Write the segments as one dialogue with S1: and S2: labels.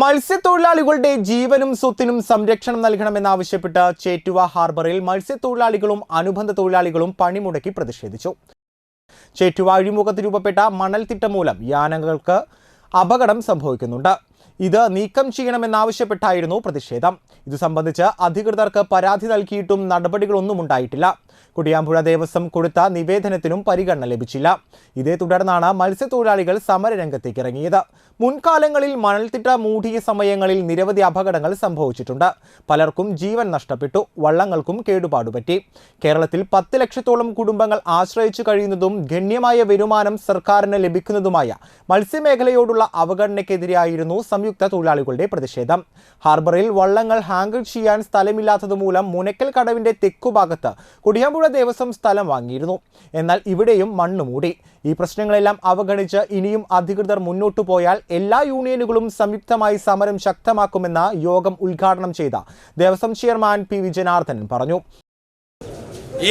S1: മത്സ്യത്തൊഴിലാളികളുടെ ജീവനും സ്വത്തിനും സംരക്ഷണം നൽകണമെന്നാവശ്യപ്പെട്ട് ചേറ്റുവ ഹാർബറിൽ മത്സ്യത്തൊഴിലാളികളും അനുബന്ധ തൊഴിലാളികളും പണിമുടക്കി പ്രതിഷേധിച്ചു. ചേറ്റുവ അഴിമുഖത്ത് രൂപപ്പെട്ട മണൽത്തിട്ടം മൂലം യാനങ്ങൾക്ക് അപകടം സംഭവിക്കുന്നുണ്ട്. ഇത് നീക്കം ചെയ്യണമെന്നാവശ്യപ്പെട്ടായിരുന്നു പ്രതിഷേധം. ഇത് സംബന്ധിച്ച് അധികൃതർക്ക് പരാതി നൽകിയിട്ടും നടപടികളൊന്നും ഉണ്ടായിട്ടില്ല. കുടിയാമ്പുഴ ദേവസ്വം കൊടുത്ത നിവേദനത്തിനും പരിഗണന ലഭിച്ചില്ല. ഇതേ തുടർന്നാണ് മത്സ്യത്തൊഴിലാളികൾ സമരരംഗത്തേക്ക് ഇറങ്ങിയത്. മുൻകാലങ്ങളിൽ മണൽത്തിട്ട മൂടിയ സമയങ്ങളിൽ നിരവധി അപകടങ്ങൾ സംഭവിച്ചിട്ടുണ്ട്. പലർക്കും ജീവൻ നഷ്ടപ്പെട്ടു. വള്ളങ്ങൾക്കും കേടുപാടുപറ്റി. കേരളത്തിൽ പത്ത് ലക്ഷത്തോളം കുടുംബങ്ങൾ ആശ്രയിച്ചു കഴിയുന്നതും ഗണ്യമായ വരുമാനം സർക്കാരിന് ലഭിക്കുന്നതുമായ മത്സ്യമേഖലയോടുള്ള അവഗണനയ്ക്കെതിരെയായിരുന്നു സംയുക്ത തൊഴിലാളികളുടെ പ്രതിഷേധം. ഹാർബറിൽ വള്ളങ്ങൾ ഹാങ്കർ ചെയ്യാൻ സ്ഥലമില്ലാത്തതുമൂലം മുനക്കൽ കടവിന്റെ തെക്കുഭാഗത്ത് കുടിയാമ്പുഴ ദേവസ്വം സ്ഥലം വാങ്ങിയിരുന്നു. എന്നാൽ ഇവിടെയും മണ്ണ് മൂടി. ഈ പ്രശ്നങ്ങളെല്ലാം അവഗണിച്ച് ഇനിയും അധികൃതർ മുന്നോട്ടു പോയാൽ എല്ലാ യൂണിയനുകളും സംയുക്തമായി സമരം ശക്തമാക്കുമെന്ന് യോഗം ഉദ്ഘാടനം ചെയ്ത Devaswom chairman P V Janardhanan പറഞ്ഞു.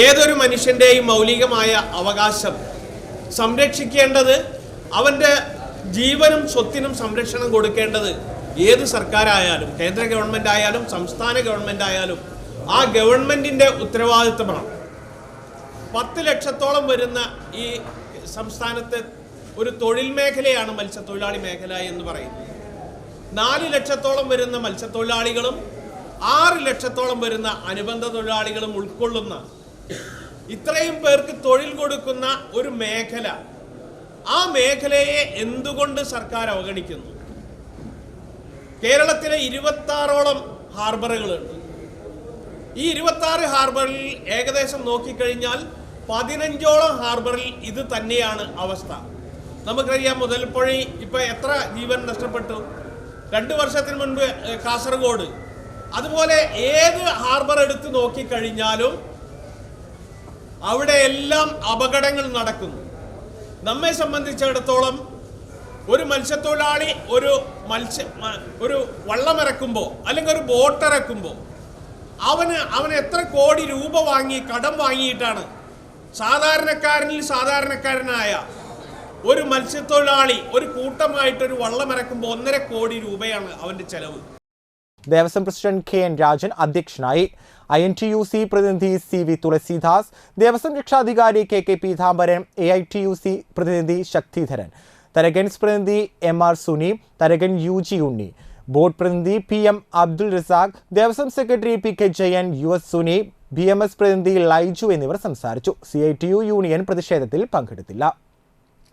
S2: ഏതൊരു മനുഷ്യന്റെയും മൗലികമായ അവകാശം സംരക്ഷിക്കേണ്ടത് അവന്റെ ജീവനും സ്വത്തിനും സംരക്ഷണം കൊടുക്കേണ്ടത് ഏത് സർക്കാരായാലും കേന്ദ്ര ഗവൺമെന്റ് ആയാലും സംസ്ഥാന ഗവൺമെന്റ് ആയാലും ആ ഗവൺമെന്റിന്റെ ഉത്തരവാദിത്തമാണ്. പത്ത് ലക്ഷത്തോളം വരുന്ന ഈ സംസ്ഥാനത്തെ ഒരു തൊഴിൽ മേഖലയാണ് മത്സ്യത്തൊഴിലാളി മേഖല എന്ന് പറയുന്നത്. നാല് ലക്ഷത്തോളം വരുന്ന മത്സ്യത്തൊഴിലാളികളും ആറ് ലക്ഷത്തോളം വരുന്ന അനുബന്ധ തൊഴിലാളികളും ഉൾക്കൊള്ളുന്ന ഇത്രയും പേർക്ക് തൊഴിൽ കൊടുക്കുന്ന ഒരു മേഖല. ആ മേഖലയെ എന്തുകൊണ്ട് സർക്കാർ അവഗണിക്കുന്നു? കേരളത്തിലെ ഇരുപത്തി ആറോളം ഹാർബറുകളുണ്ട്. ഈ ഇരുപത്തി ആറ് ഹാർബറിൽ ഏകദേശം നോക്കിക്കഴിഞ്ഞാൽ പതിനഞ്ചോളം ഹാർബറിൽ ഇത് തന്നെയാണ് അവസ്ഥ. നമുക്കറിയാം മുതൽപ്പുഴി ഇപ്പൊ എത്ര ജീവൻ നഷ്ടപ്പെട്ടു. രണ്ട് വർഷത്തിന് മുൻപ് കാസർഗോഡ്. അതുപോലെ ഏത് ഹാർബർ എടുത്ത് നോക്കിക്കഴിഞ്ഞാലും അവിടെ എല്ലാം അപകടങ്ങൾ നടക്കുന്നു. നമ്മെ സംബന്ധിച്ചിടത്തോളം ഒരു മത്സ്യത്തൊഴിലാളി ഒരു മത്സ്യ ഒരു വള്ളമിറക്കുമ്പോൾ അല്ലെങ്കിൽ ഒരു ബോട്ടിറക്കുമ്പോൾ അവന് അവൻ എത്ര കോടി രൂപ വാങ്ങി കടം വാങ്ങിയിട്ടാണ് സാധാരണക്കാരനിൽ സാധാരണക്കാരനായ ഒരു മത്സ്യത്തൊഴിലാളി ഒരു കൂട്ടമായിട്ട് ഒരു വള്ളമിറക്കുമ്പോൾ ഒന്നര കോടി രൂപയാണ് അവന്റെ ചെലവ്.
S1: Devaswom president K N Rajan അധ്യക്ഷനായി. I N T U C പ്രതിനിധി സി വി തുളസിദാസ്. ദേവസ്വം രക്ഷാധികാരി K K Peethambaran. A I T U C പ്രതിനിധി ശക്തിധരൻ. തരകൻസ് പ്രതിനിധി M R Suni. Tharakan U G Unni. Board പ്രതിനിധി P M Abdul Razak. Devaswom secretary P K Jayan U S Suni. B M S പ്രതിനിധി ലൈജു എന്നിവർ സംസാരിച്ചു. C I T U union പ്രതിഷേധത്തിൽ പങ്കെടുത്തില്ല.